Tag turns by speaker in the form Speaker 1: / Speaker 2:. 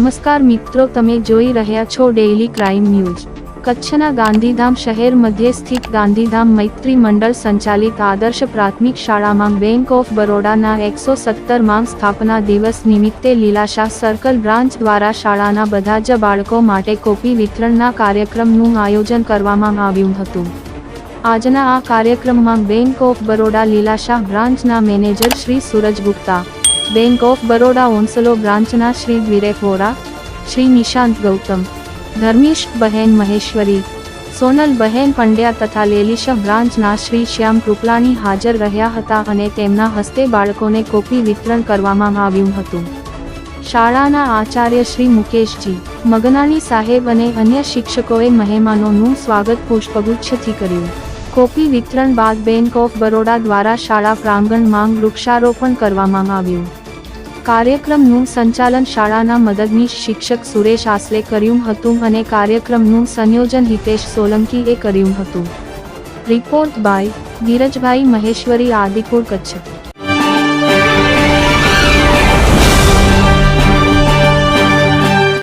Speaker 1: નમસ્કાર મિત્રો, તમે જોઈ રહ્યા છો ડેઇલી ક્રાઇમ ન્યૂઝ કચ્છના ગાંધીધામ શહેર મધ્ય સ્થિત ગાંધીધામ મૈત્રી મંડળ સંચાલિત આદર્શ પ્રાથમિક શાળામાં બેંક ઓફ બરોડાના એકસો સત્તરમાં સ્થાપના દિવસ નિમિત્તે લીલાશાહ સર્કલ બ્રાન્ચ દ્વારા શાળાના બધા જ બાળકો માટે કોપી વિતરણના કાર્યક્રમનું આયોજન કરવામાં આવ્યું હતું. આજના આ કાર્યક્રમમાં બેંક ઓફ બરોડા લીલાશાહ બ્રાન્ચના manager Shri Suraj Gupta bank of Baroda ઓન્સલો બ્રાન્ચના શ્રી વિરેક વોરા શ્રી નિશાંત ગૌતમ ધર્મીશ બહેન મહેશ્વરી સોનલ બહેન પંડ્યા તથા લેલિશા બ્રાન્ચના શ્રી શ્યામ કૃપલાની હાજર રહ્યા હતા અને તેમના હસ્તે બાળકોને કોપી વિતરણ કરવામાં આવ્યું હતું શાળાના આચાર્ય શ્રી મુકેશજી મગનાની સાહેબ અને અન્ય શિક્ષકોએ મહેમાનોનું સ્વાગત પુષ્પગુચ્છથી કર્યું કોપી વિતરણ બાદ બેંક ઓફ બરોડા દ્વારા શાળા પ્રાંગણમાં વૃક્ષારોપણ કરવામાં આવ્યું કાર્યક્રમનું સંચાલન શાળાના મદદનીશ શિક્ષક સુરેશ આસલે કર્યું હતું અને કાર્યક્રમનું સંયોજન હિતેશ સોલંકીએ કર્યું હતું. Report by Dhirajbhai Maheshwari Adipur Kutch.